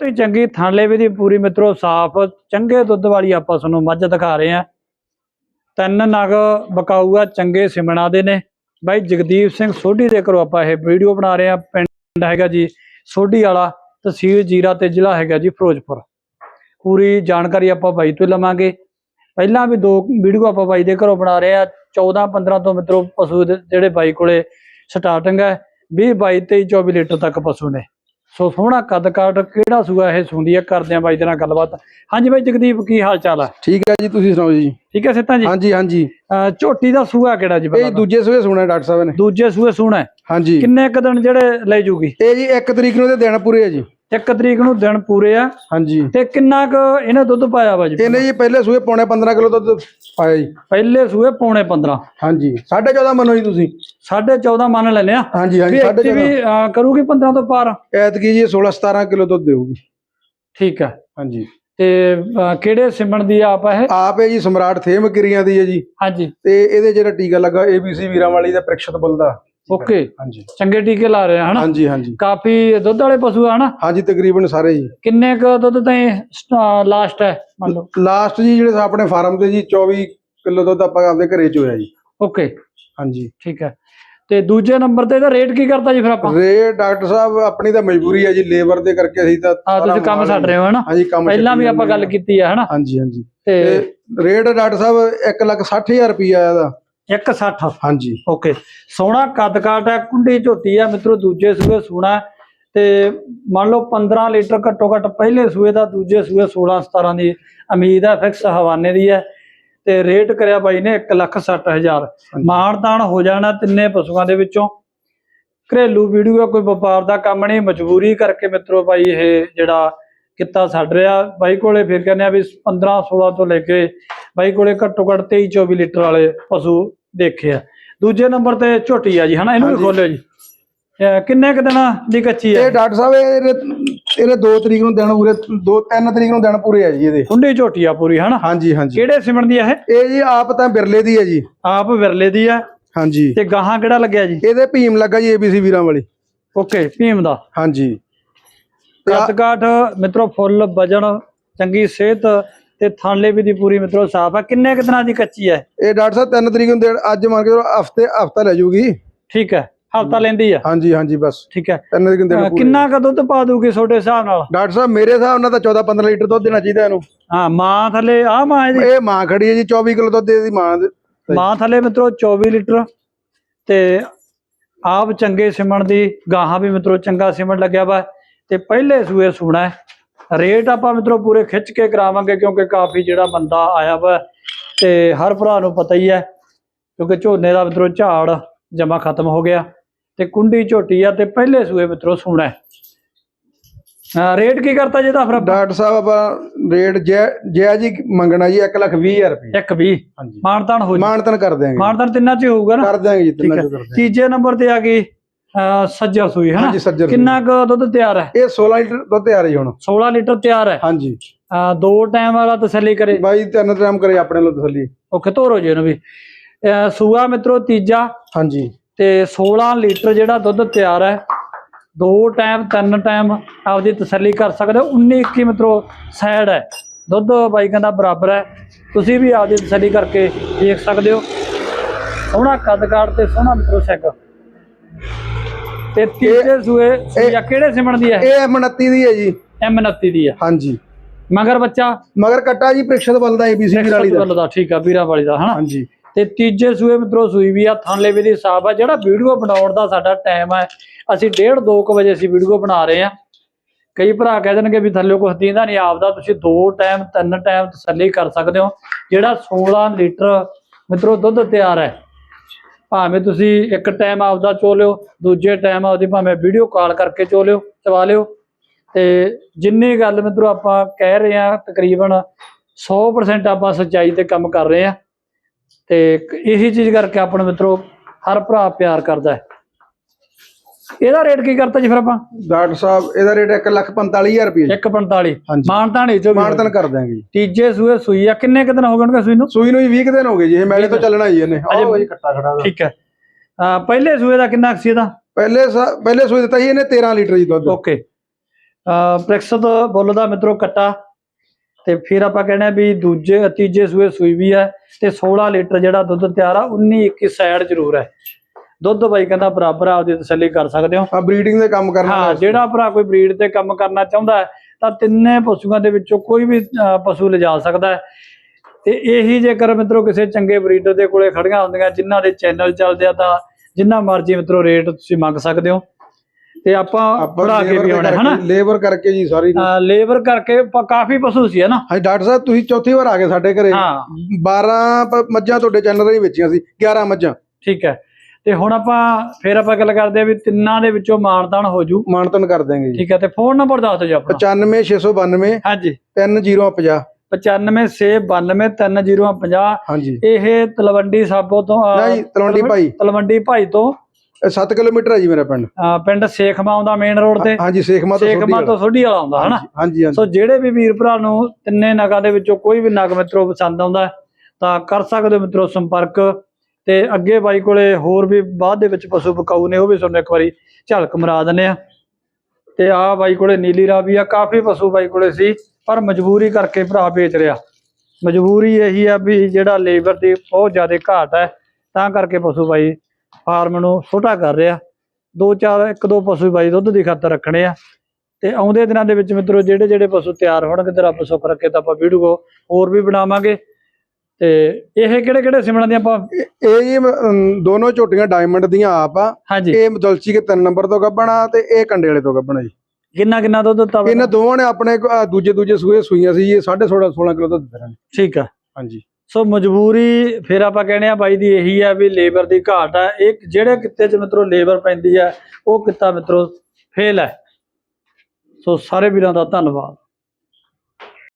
ਤੇ ਚੰਗੀ ਥਾਂਲੇ ਵੀ ਦੀ ਪੂਰੀ ਮਿੱਤਰੋ, ਸਾਫ਼, ਚੰਗੇ ਦੁੱਧ ਵਾਲੀ ਆਪਾਂ ਤੁਹਾਨੂੰ ਮੱਝ ਦਿਖਾ ਰਹੇ ਆ ਤਿੰਨ ਨਗ ਬਕਾਊ ਚੰਗੇ ਸਿਮਣਾ ਦੇ ਨੇ। ਬਾਈ ਜਗਦੀਪ ਸਿੰਘ ਸੋਢੀ ਦੇ ਘਰੋਂ ਆਪਾਂ ਇਹ ਵੀਡੀਓ ਬਣਾ ਰਹੇ ਆ ਪਿੰਡ ਹੈਗਾ ਜੀ ਸੋਢੀ ਵਾਲਾ, ਤਹਿਸੀਲ ਜੀਰਾ ਤੇ ਜ਼ਿਲ੍ਹਾ ਹੈਗਾ ਜੀ ਫਿਰੋਜ਼ਪੁਰ। ਪੂਰੀ ਜਾਣਕਾਰੀ ਆਪਾਂ ਬਾਈ ਤੋਂ ਲਵਾਂਗੇ। ਪਹਿਲਾਂ ਵੀ ਦੋ ਵੀਡੀਓ ਆਪਾਂ ਬਾਈ ਦੇ ਘਰੋਂ ਬਣਾ ਰਹੇ ਆ 14 15 ਤੋਂ ਮਿੱਤਰੋ, ਪਸ਼ੂ ਦੇ ਜਿਹੜੇ ਬਾਈ ਕੋਲੇ ਸਟਾਰਟਿੰਗ ਹੈ 20 22 23 24 ਲੀਟਰ ਤੱਕ ਪਸ਼ੂ ਨੇ। ਸੋ ਸੋਹਣਾ ਕੱਦ ਕਾਠ ਕਿਹੜਾ ਸੂਆ ਇਹ ਸੁੰਦੀ ਆ? ਕਰਦੇ ਆ ਬਾਈ ਦੇ ਨਾਲ ਗੱਲਬਾਤ। ਹਾਂਜੀ ਬਾਈ ਜਗਦੀਪ ਕੀ ਹਾਲ ਚਾਲ ਹੈ ਠੀਕ ਹੈ ਜੀ ਤੁਸੀਂ ਸੁਣਾਓ ਜੀ? ਠੀਕ ਹੈ ਸਿੱਧਾ ਜੀ? ਹਾਂਜੀ ਹਾਂਜੀ। ਝੋਟੀ ਦਾ ਸੂਆ ਕਿਹੜਾ ਜੀ ਇਹ ਦੂਜੇ ਸੂਏ ਸੁਣਾ ਡਾਕਟਰ ਸਾਹਿਬ ਨੇ। ਦੂਜੇ ਸੂਏ ਸੋਹਣਾ ਹੈ। ਹਾਂਜੀ। ਕਿੰਨੇ ਕੁ ਦਿਨ ਜਿਹੜੇ ਲੈ ਜੂਗੀ? ਇਹ ਜੀ 1 ਤਰੀਕ ਨੂੰ ਤੇ ਦੇਣਾ ਪੂਰੇ ਆ ਜੀ। ਇੱਕ ਤਰੀਕ ਨੂੰ ਦਿਨ ਪੂਰੇ ਆ। ਹਾਂਜੀ। ਤੇ ਕਿੰਨਾ ਕੁ ਇਹਨੇ ਦੁੱਧ ਪਾਇਆ ਵਾ ਜੀ? ਇਹਨੇ ਜੀ ਪਹਿਲੇ ਸੂਏ ਪੌਣੇ 15 ਕਿਲੋ ਦੁੱਧ ਪਾਇਆ ਜੀ। ਪਹਿਲੇ ਸੂਏ ਪੌਣੇ 15 ਹਾਂਜੀ। 14.5 ਮੰਨੋ ਜੀ ਤੁਸੀਂ। 14.5 ਮੰਨ ਲੈਨੇ ਆ। ਹਾਂਜੀ ਹਾਂਜੀ ਵੀ ਇੱਥੇ 14.5 ਵੀ ਕਰੂਗੀ 15 ਤੋਂ ਪਾਰ? ਐਤਕੀ ਜੀ 16 17 ਕਿਲੋ ਦੁੱਧ ਦੇਊਗੀ। ਠੀਕ ਹੈ ਹਾਂਜੀ। ਤੇ ਕਿਹੜੇ ਸਿਮਣ ਦੀ ਆਪ ਹੈ ਆਪ ਹੈ ਜੀ ਸਮਰਾਟ ਥੇਮ ਕਿਰੀਆਂ ਦੀ ਹੈ ਜੀ। ਹਾਂਜੀ। ਤੇ ਇਹਦੇ ਜਿਹੜਾ ਟੀਕਾ ਲੱਗਾ ABC ਵੀਰਾਂ ਵਾਲੀ ਦਾ ਪ੍ਰਿਕਸ਼ਤ ਬਲ ਦਾ। ਓਕੇ ਹਾਂਜੀ। ਚੰਗੇ ਟੀਕੇ ਲਾ ਰਹੇ ਆ ਹਨਾ? ਹਾਂਜੀ ਹਾਂਜੀ। ਕਾਫੀ ਦੁੱਧ ਵਾਲੇ ਪਸ਼ੂ ਆ ਹਨਾ? ਹਾਂਜੀ ਤਕਰੀਬਨ ਸਾਰੇ ਜੀ। ਕਿੰਨੇ ਕੁ ਦੁੱਧ ਤਾਈਂ ਲਾਸਟ ਹੈ ਮੰਨ ਲਓ? ਲਾਸਟ ਜੀ ਜਿਹੜੇ ਆਪਣੇ ਫਾਰਮ ਤੇ ਜੀ 24 ਕਿਲੋ ਦੁੱਧ ਆਪਾਂ ਆਪਦੇ ਘਰੇ ਚ ਹੋਇਆ ਜੀ। ਓਕੇ ਹਾਂਜੀ। ਠੀਕ ਹੈ। ਤੇ ਦੂਜੇ ਨੰਬਰ ਤੇ ਇਹਦਾ ਰੇਟ ਕੀ ਕਰਤਾ ਜੀ ਫਿਰ ਆਪਾਂ? ਰੇਟ ਡਾਕਟਰ ਸਾਹਿਬ ਆਪਣੀ ਤਾਂ ਮਜਬੂਰੀ ਹੈ ਜੀ ਲੇਬਰ ਦੇ ਕਰਕੇ ਅਸੀਂ ਤਾਂ ਆ ਤੁਸੀਂ ਕੰਮ ਛੱਡ ਰਹੇ ਹੋ ਹਨਾ? ਹਾਂਜੀ ਕੰਮ ਪਹਿਲਾਂ ਵੀ ਆਪਾਂ ਗੱਲ ਕੀਤੀ ਹੈ ਹਨਾ? ਹਾਂ। ਹਾਂਜੀ ਹਾਂਜੀ। ਤੇ ਤੇ ਰੇਟ ਡਾਕਟਰ ਸਾਹਿਬ 1 ਲੱਖ 60000 ਰੁਪਈਆ ਇਹਦਾ 160 ਹਾਂਜੀ। ਓਕੇ। ਸੋਹਣਾ ਕੱਦ ਕਾਟ ਹੈ ਕੁੰਡੀ ਝੋਟੀ ਆ ਮਿੱਤਰੋ ਦੂਜੇ ਸੂਏ ਹੈ। ਤੇ ਮੰਨ ਲਓ 15 ਲੀਟਰ ਘੱਟੋ ਘੱਟ ਪਹਿਲੇ ਸੂਏ ਦਾ ਦੂਜੇ ਸੂਏ 16 17 ਦੀ ਉਮੀਦ ਹੈ ਫਿਕਸ ਹਵਾਨੇ ਦੀ ਹੈ। ਤੇ ਰੇਟ ਕਰਿਆ ਬਾਈ ਨੇ 1 ਲੱਖ 60 ਹਜ਼ਾਰ। ਮਾਣਤਾਨ ਹੋ ਜਾਣਾ ਤਿੰਨੇ ਪਸ਼ੂਆਂ ਦੇ ਵਿੱਚੋਂ। ਘਰੇਲੂ ਵੀਡੀਓ ਕੋਈ ਵਪਾਰ ਦਾ ਕੰਮ ਨਹੀਂ ਮਜਬੂਰੀ ਕਰਕੇ ਮਿੱਤਰੋ ਬਾਈ ਇਹ ਜਿਹੜਾ ਕਿੱਤਾ ਛੱਡ ਰਿਹਾ। ਬਾਈ ਕੋਲੇ ਫਿਰ ਕਹਿੰਦੇ ਆ ਵੀ 15 16 ਤੋਂ ਲੈ ਕੇ ਬਾਈ ਕੋਲੇ ਘੱਟੋ ਘੱਟ 23 24 ਲੀਟਰ ਵਾਲੇ ਪਸ਼ੂ ਦੇਖੇ ਆ। ਦੂਜੇ ਨੰਬਰ ਤੇ ਝੋਟੀ ਆ ਜੀ ਹਨਾ? ਇਹਨੂੰ ਵੀ। ਖੋਲਿਓ ਜੀ। ਕਿੰਨੇ ਕੁ ਦਿਨਾਂ ਦੀ ਕੱਚੀ ਹੈ ਇਹ ਡਾਕਟਰ ਸਾਹਿਬ ਇਹਦੇ ਇਹਦੇ 2 ਤਰੀਕ ਨੂੰ ਦਿਨ ਪੂਰੇ 2 3 ਤਰੀਕ ਨੂੰ ਦਿਨ ਪੂਰੇ ਆ ਜੀ ਇਹਦੇ। ਕੁੰਡੀ ਝੋਟੀ ਆ ਪੂਰੀ ਹਨਾ? ਹਾਂਜੀ ਹਾਂਜੀ। ਕਿਹੜੇ ਸਿਮਣ ਦੀ ਆ ਇਹ? ਇਹ ਜੀ ਆਪ ਤਾਂ ਬਿਰਲੇ ਦੀ ਹੈ ਜੀ। ਆਪ ਵਿਰਲੇ ਦੀ ਆ। ਹਾਂਜੀ। ਤੇ ਗਾਹਾਂ ਕਿਹੜਾ ਲੱਗਿਆ ਜੀ? ਇਹਦੇ ਭੀਮ ਲੱਗਾ ਜੀ ABC ਵੀਰਾਂ ਵਾਲੀ। ਓਕੇ ਭੀਮ ਦਾ। ਹਾਂਜੀ। ਆ- ਕੱਦ ਕਾਠ ਮਿੱਤਰੋ ਫੁੱਲ ਵਜਣ ਚੰਗੀ ਸਿਹਤ ਤੇ ਥਾਂਲੇ ਵੀ ਦੀ ਪੂਰੀ ਮਿੱਤਰੋ ਸਾਫ਼ ਆ। ਕਿੰਨੇ ਕੁ ਦਿਨਾਂ ਦੀ ਕੱਚੀ ਹੈ ਇਹ ਡਾਕਟਰ ਸਾਹਿਬ 3 ਤਰੀਕ ਨੂੰ ਦਿਨ ਅੱਜ ਮੰਨ ਕੇ ਹਫ਼ਤੇ ਹਫਤਾ ਲੈ ਜੂਗੀ। ਠੀਕ ਹੈ ਹਫਤਾ ਲੈਂਦੀ ਆ ਹਾਂਜੀ ਹਾਂਜੀ ਬਸ। ਠੀਕ ਹੈ 3 ਤਰੀਕ ਨੂੰ ਦਿਨ ਪੂਰੇ। ਕਿੰਨਾ ਕੁ ਦੁੱਧ ਪਾ ਦੂਗੀ ਤੁਹਾਡੇ ਹਿਸਾਬ ਨਾਲ? ਡਾਕਟਰ ਸਾਹਿਬ ਮੇਰੇ ਹਿਸਾਬ ਨਾਲ ਤਾਂ 14 15 ਲੀਟਰ ਦੁੱਧ ਦੇਣਾ ਚਾਹੀਦਾ ਇਹਨੂੰ। ਹਾਂ ਮਾਂ ਥੱਲੇ ਆ ਮਾਂ ਇਹਦੀ? ਇਹ ਮਾਂ ਖੜੀ ਹੈ ਜੀ 24 ਕਿਲੋ ਦੁੱਧ ਇਹਦੀ ਮਾਂ ਦੇ- ਮਾਂ ਥੱਲੇ ਮਿੱਤਰੋ 24 ਲੀਟਰ ਤੇ ਆਪ ਚੰਗੇ ਸਿਮਣ ਦੀ ਗਾਹਾਂ ਵੀ ਮਿੱਤਰੋ ਚੰਗਾ ਸਿਮਣ ਲੱਗਿਆ ਵਾ। ਤੇ ਪਹਿਲੇ ਸੂਏ ਸੂਣਾ ਰੇਟ ਆਪਾਂ ਮਿੱਤਰੋ ਪੂਰੇ ਖਿੱਚ ਕੇ ਕਰਾਵਾਂਗੇ ਕਿਉਂਕਿ ਕਾਫੀ ਜਿਹੜਾ ਬੰਦਾ ਆਇਆ ਵਾ ਤੇ ਹਰ ਭਰਾ ਨੂੰ ਪਤਾ ਹੀ ਹੈ ਕਿਉਂਕਿ ਝੋਨੇ ਦਾ ਮਿੱਤਰੋ ਝਾੜ ਜਮਾ ਖਤਮ ਹੋ ਗਿਆ ਤੇ ਕੁੰਡੀ ਝੋਟੀ ਆ ਤੇ ਪਹਿਲੇ ਸੂਏ ਮਿੱਤਰੋ ਸੂਣਾ ਹੈ। ਰੇਟ ਕੀ ਕਰਤਾ ਜੀ ਇਹਦਾ ਫਿਰ ਡਾਕਟਰ ਸਾਹਿਬ ਆਪਾਂ ਰੇਟ ਜੈ ਜੈ ਮੰਗਣਾ ਜੀ 1 ਲੱਖ 20 ਹਜ਼ਾਰ ਰੁਪਏ। ਇੱਕ ਵੀ ਹਾਂਜੀ। ਮਾਨਤਾਨ ਹੋ ਜੀ ਮਾਨਤਨ ਕਰ ਦਿਆਂਗੇ। ਮਾਨਤਾਨ ਤਿੰਨਾਂ ਚ ਹੋਊਗਾ ਨਾ? ਕਰ ਦਿਆਂਗੇ ਜੀ ਤਿੰਨਾਂ ਚੋਂ ਕਰ ਦਿਆਂਗੇ। ਤੀਜੇ ਨੰਬਰ ਤੇ ਆ ਗਈ ਸੱਜਰ ਸੂਈ ਹੈ ਹਾਂਜੀ ਸੱਜਰ ਕਿੰਨਾ ਕੁ ਦੁੱਧ ਤਿਆਰ ਹੈ? ਇਹ 16 ਲੀਟਰ ਦੁੱਧ ਆ ਰਹੀ ਹੁਣ। 16 ਲੀਟਰ ਤਿਆਰ ਹੈ? ਹਾਂਜੀ। ਅਹ, ਦੋ ਟਾਈਮ ਵਾਲਾ ਤਸੱਲੀ ਕਰੇ? ਬਾਈ ਤਿੰਨ ਟਾਈਮ ਕਰੇ ਆਪਣੇ ਲੋ ਤਸੱਲੀ। ਔਖੇ ਧੋਰੋ ਜੀ ਇਹਨੂੰ ਵੀ? ਅਹ, ਸੂਆ ਮਿੱਤਰੋ ਤੀਜਾ। ਹਾਂਜੀ। ਤੇ 16 ਲੀਟਰ ਜਿਹੜਾ ਦੁੱਧ ਤਿਆਰ ਹੈ ਦੋ ਟਾਈਮ ਤਿੰਨ ਟਾਈਮ ਆਪਦੀ ਤਸੱਲੀ ਕਰ ਸਕਦੇ ਹੋ। 19 21 ਮਿੱਤਰੋ ਸਾਈਡ ਹੈ। ਦੁੱਧ ਬਾਈ ਕਹਿੰਦਾ ਬਰਾਬਰ ਹੈ। ਤੁਸੀਂ ਵੀ ਆਪਦੀ ਤਸੱਲੀ ਕਰਕੇ ਦੇਖ ਸਕਦੇ ਹੋ। ਸੋਹਣਾ ਕੱਦ ਕਾਠ ਤੇ ਸੋਹਣਾ ਮਿੱਤਰੋ ਸੈਕ ਤੇ ਤੀਜੇ ਸੂਏ ਸੂਆ ਕਿਹੜੇ ਸਿਮਣ ਦੀ ਹੈ? ਇਹ M29 ਦੀ ਹੈ ਜੀ। M29 ਦੀ ਹੈ। ਹਾਂਜੀ। ਮਗਰ ਬੱਚਾ? ਮਗਰ ਕੱਟਾ ਜੀ ਪ੍ਰਿਕਸ਼ਤ ਬਲ ਦਾ ABC ਵਾਲੀ ਦਾ। ਦਾ ਠੀਕ ਆ ਵੀਰਾ ਵਾਲੀ ਦਾ ਹਨਾ? ਹਾਂਜੀ। ਤੇ ਤੀਜੇ ਸੂਏ ਮਿੱਤਰੋ ਸੂਈ ਵੀ ਆ ਥਾਂਲੇ ਵੀ ਦੀ ਸਾਫ਼ ਆ ਜਿਹੜਾ ਵੀਡੀਓ ਬਣਾਉਣ ਦਾ ਸਾਡਾ ਟਾਈਮ ਹੈ ਅਸੀਂ 1:30 2 ਵਜੇ ਅਸੀਂ ਵੀਡੀਓ ਬਣਾ ਰਹੇ ਆ। ਕਈ ਭਰਾ ਕਹਿ ਦੇਣਗੇ ਵੀ ਥੱਲੇ ਕੁਛ ਦੀਂਦਾ ਨਹੀਂ ਆਪਦਾ ਤੁਸੀਂ ਦੋ ਟਾਈਮ ਤਿੰਨ ਟਾਈਮ ਤਸੱਲੀ ਕਰ ਸਕਦੇ ਹੋ। ਜਿਹੜਾ 16 ਲੀਟਰ ਮਿੱਤਰੋ ਦੁੱਧ ਤਿਆਰ ਹੈ ਭਾਵੇਂ ਤੁਸੀਂ ਇੱਕ ਟਾਈਮ ਆਪਦਾ ਚੋ ਲਿਓ, ਦੂਜੇ ਟਾਈਮ ਆਪਦੀ ਭਾਵੇਂ ਵੀਡੀਓ ਕਾਲ ਕਰਕੇ ਚੋ ਲਿਓ, ਚਵਾ ਲਿਓ। ਤੇ ਜਿੰਨੀ ਗੱਲ ਮਿੱਤਰੋ ਆਪਾਂ ਕਹਿ ਰਹੇ ਆ ਤਕਰੀਬਨ 100% ਆਪਾਂ ਸੱਚਾਈ ਤੇ ਕੰਮ ਕਰ ਰਹੇ ਆ ਤੇ ਇਹੀ ਚੀਜ਼ ਕਰਕੇ ਆਪਣੇ ਮਿੱਤਰੋ ਹਰ ਭਰਾ ਪਿਆਰ ਕਰਦਾ ਹੈ। ਇਹਦਾ ਰੇਟ ਕੀ ਕਰਤਾ ਜੀ ਫਿਰ ਆਪਾਂ? ਡਾਕਟਰ ਸਾਹਿਬ ਇਹਦਾ ਰੇਟ 1 ਲੱਖ 45000 ਰੁਪਏ 145 ਹਾਂਜੀ। ਮਾਨਤਾਣੀ ਚੋ ਵੀ ਮਾਨਤਨ ਕਰ ਦਿਆਂਗੇ ਜੀ। ਤੀਜੇ ਸੂਏ ਸੂਈ ਆ ਕਿੰਨੇ ਕੁ ਦਿਨ ਹੋ ਗਏ ਉਹਨਾਂ ਸੂਈ ਨੂੰ? ਸੂਈ ਨੂੰ ਜੀ 20 ਕੁ ਦਿਨ ਹੋ ਗਏ ਜੀ ਇਹ ਮੈਲੇ ਤੋਂ ਚੱਲਣਾ ਜੀ ਇਹਨੇ। ਆਹ ਜੀ। ਕੱਟਾ ਖੜਾ ਦਾ ਠੀਕ ਹੈ। ਆ ਪਹਿਲੇ ਸੂਏ ਦਾ ਕਿੰਨਾ ਕੁ ਸੀ ਇਹਦਾ? ਪਹਿਲੇ ਸਾ- ਪਹਿਲੇ ਸੂਈ ਦਿੱਤਾ ਸੀ ਇਹਨੇ 13 ਲੀਟਰ ਜੀ ਦੁੱਧ। ਓਕੇ। ਪ੍ਰੈਕਸਤ ਬੁੱਲ ਦਾ ਮਿੱਤਰੋ ਕੱਟਾ। ਤੇ ਫਿਰ ਆਪਾਂ ਕਹਿੰਦੇ ਆ ਵੀ ਦੂਜੇ ਤੀਜੇ ਸੂਏ ਸੂਈ ਵੀ ਹੈ ਤੇ 16 ਲੀਟਰ ਜਿਹੜਾ ਦੁੱਧ ਤਿਆਰ ਆ 19 21 ਸਾਈਡ ਜ਼ਰੂਰ ਹੈ। ਦੁੱਧ ਬਾਈ ਕਹਿੰਦਾ ਬਰਾਬਰ ਆਪਦੀ ਤਸੱਲੀ ਕਰ ਸਕਦੇ ਹੋ। ਆ ਬਰੀਡਿੰਗ ਦੇ ਕੰਮ ਕਰਨਾ ਹਾਂ ਜਿਹੜਾ ਭਰਾ ਕੋਈ ਬਰੀਡ ਤੇ ਕੰਮ ਕਰਨਾ ਚਾਹੁੰਦਾ ਹੈ ਤਾਂ ਤਿੰਨੇ ਪਸ਼ੂਆਂ ਦੇ ਵਿੱਚੋਂ ਕੋਈ ਵੀ ਪਸ਼ੂ ਲਿਜਾ ਸਕਦਾ ਹੈ। ਤੇ ਇਹੀ ਜੇਕਰ ਮਿੱਤਰੋ ਕਿਸੇ ਚੰਗੇ ਬਰੀਡਰ ਦੇ ਕੋਲੇ ਖੜੀਆਂ ਹੁੰਦੀਆਂ ਜਿਨ੍ਹਾਂ ਦੇ ਚੈਨਲ ਚੱਲਦੇ ਆ ਤਾਂ ਜਿੰਨਾ ਮਰਜ਼ੀ ਮਿੱਤਰੋ ਰੇਟ ਤੁਸੀਂ ਮੰਗ ਸਕਦੇ ਹੋ। ਤੇ ਆਪਾਂ ਬਣਾ ਕੇ ਵੀ ਆਉਣਾ ਹਨਾ? ਲੇਬਰ ਕਰਕੇ ਜੀ ਸਾਰੀ ਲੇਬਰ ਕਰਕੇ ਕਾਫੀ ਪਸ਼ੂ ਸੀ ਹਨਾ ਹਾਂਜੀ ਡਾਕਟਰ ਸਾਹਿਬ ਤੁਸੀਂ ਚੌਥੀ ਵਾਰ ਆ ਗਏ ਸਾਡੇ ਘਰੇ। ਹਾਂ। 12 ਪ- ਮੱਝਾਂ ਤੁਹਾਡੇ ਚੈਨਲ ਤੇ ਹੀ ਵੇਚੀਆਂ ਸੀ 11 ਮੱਝਾਂ। ਠੀਕ ਹੈ। ਤੇ ਹੁਣ ਆਪਾਂ ਫਿਰ ਆਪਾਂ ਗੱਲ ਕਰਦੇ ਆ ਵੀ ਤਿੰਨਾਂ ਦੇ ਵਿੱਚੋਂ ਮਾਨਦਾਨ ਹੋ ਜੂ। ਮਾਨਤਨ ਕਰ ਦਾਂਗੇ ਜੀ। ਠੀਕ ਹੈ ਤੇ ਫੋਨ ਨੰਬਰ ਦੱਸ ਦਿਓ ਜੀ ਆਪਣਾ। 95692 ਹਾਂਜੀ। 3050 95693050 ਹਾਂਜੀ। ਇਹ ਤਲਵੰਡੀ ਸਾਬੋ ਤੋਂ ਨਹੀਂ ਤਲਵੰਡੀ ਭਾਈ। ਤਲਵੰਡੀ ਭਾਈ ਤੋਂ। 7 ਕਿਲੋਮੀਟਰ ਹੈ ਜੀ ਮੇਰਾ ਪਿੰਡ। ਪਿੰਡ ਸੇਖਮਾ ਆਉਂਦਾ ਮੇਨ ਰੋਡ ਤੇ। ਹਾਂਜੀ ਸੇਖਮਾ ਤੋਂ ਸੇਖਮਾ ਤੋਂ ਸੋਢੀ ਵਾਲਾ ਆਉਂਦਾ ਹਨਾ? ਹਾਂਜੀ ਹਾਂਜੀ ਸੋ ਜਿਹੜੇ ਵੀ ਵੀਰ ਭਰਾ ਨੂੰ ਤਿੰਨੇ ਨਗਾਂ ਦੇ ਵਿੱਚੋਂ ਕੋਈ ਵੀ ਨਗ ਮਿੱਤਰੋ ਪਸੰਦ ਆਉਂਦਾ ਤਾਂ ਕਰ ਸਕਦੇ ਮਿੱਤਰੋ ਸੰਪਰਕ। ਤੇ ਅੱਗੇ ਬਾਈ ਕੋਲੇ ਹੋਰ ਵੀ ਬਾਅਦ ਦੇ ਵਿੱਚ ਪਸ਼ੂ ਪਕਾਊ ਨੇ, ਉਹ ਵੀ ਤੁਹਾਨੂੰ ਇੱਕ ਵਾਰੀ ਝਲਕ ਮਰਾ ਦਿੰਨੇ ਆ ਤੇ ਆ ਬਾਈ ਕੋਲੇ ਨੀਲੀ ਰਾਵੀ ਆ, ਕਾਫੀ ਪਸ਼ੂ ਬਾਈ ਕੋਲੇ ਸੀ, ਪਰ ਮਜਬੂਰੀ ਕਰਕੇ ਭਰਾ ਵੇਚ ਰਿਹਾ। ਮਜਬੂਰੀ ਇਹੀ ਆ ਵੀ ਜਿਹੜਾ ਲੇਬਰ ਦੀ ਬਹੁਤ ਜ਼ਿਆਦਾ ਘਾਟ ਹੈ, ਤਾਂ ਕਰਕੇ ਪਸ਼ੂ ਬਾਈ ਫਾਰਮ ਨੂੰ ਛੋਟਾ ਕਰ ਰਿਹਾ। ਦੋ ਚਾਰ, ਇੱਕ ਦੋ ਪਸ਼ੂ ਬਾਈ ਦੁੱਧ ਦੀ ਖਾਤਰ ਰੱਖਣੇ ਆ। ਤੇ ਆਉਂਦੇ ਦਿਨਾਂ ਦੇ ਵਿੱਚ ਮਿੱਤਰੋ ਜਿਹੜੇ ਜਿਹੜੇ ਪਸ਼ੂ ਤਿਆਰ ਹੋਣਗੇ ਤੇ ਰੱਬ ਸੁੱਖ ਰੱਖੇ ਤਾਂ ਆਪਾਂ ਵੀਡੀਓ ਹੋਰ ਵੀ ਬਣਾਵਾਂਗੇ। ਤੇ ਇਹ ਕਿਹੜੇ ਕਿਹੜੇ ਸਿਮਣਾ ਦੀਆਂ ਆਪਾਂ ਇਹ ਇਹ ਜੀ ਅਮ, ਦੋਨੋਂ ਝੋਟੀਆਂ ਡਾਇਮੰਡ ਦੀਆਂ ਆਪ ਆ। ਹਾਂਜੀ। ਇਹ ਮਦਲਚੀ ਕੇ 3 ਨੰਬਰ ਤੋਂ ਗੱਬਣਾ ਤੇ ਇਹ ਕੰਡੇ ਵਾਲੇ ਤੋਂ ਗੱਬਣਾ ਜੀ। ਕਿੰਨਾ ਕਿੰਨਾ ਦੁੱਧ ਦਿੱਤਾ ਵਾ? ਇਹਨਾਂ ਦੋਵਾਂ ਨੇ ਆਪਣੇ ਕੋ- ਆਹ ਦੂਜੇ ਦੂਜੇ ਸੂਏ ਸੂਈਆਂ ਸੀ ਇਹ 16.5 16 ਕਿਲੋ ਦੁੱਧ ਦੇਣ ਠੀਕ ਆ। ਹਾਂਜੀ। ਸੋ ਮਜਬੂਰੀ ਫਿਰ ਆਪਾਂ ਕਹਿੰਦੇ ਆ ਬਾਈ ਦੀ ਇਹੀ ਆ ਵੀ ਲੇਬਰ ਦੀ ਘਾਟ ਆ। ਇਹ ਜਿਹੜੇ ਕਿੱਤੇ 'ਚ ਮਿੱਤਰੋ ਲੇਬਰ ਪੈਂਦੀ ਆ ਉਹ ਕਿੱਤਾ ਮਿੱਤਰੋ ਫੇਲ ਹੈ ਸੋ ਸਾਰੇ ਵੀਰਾਂ ਦਾ ਧੰਨਵਾਦ।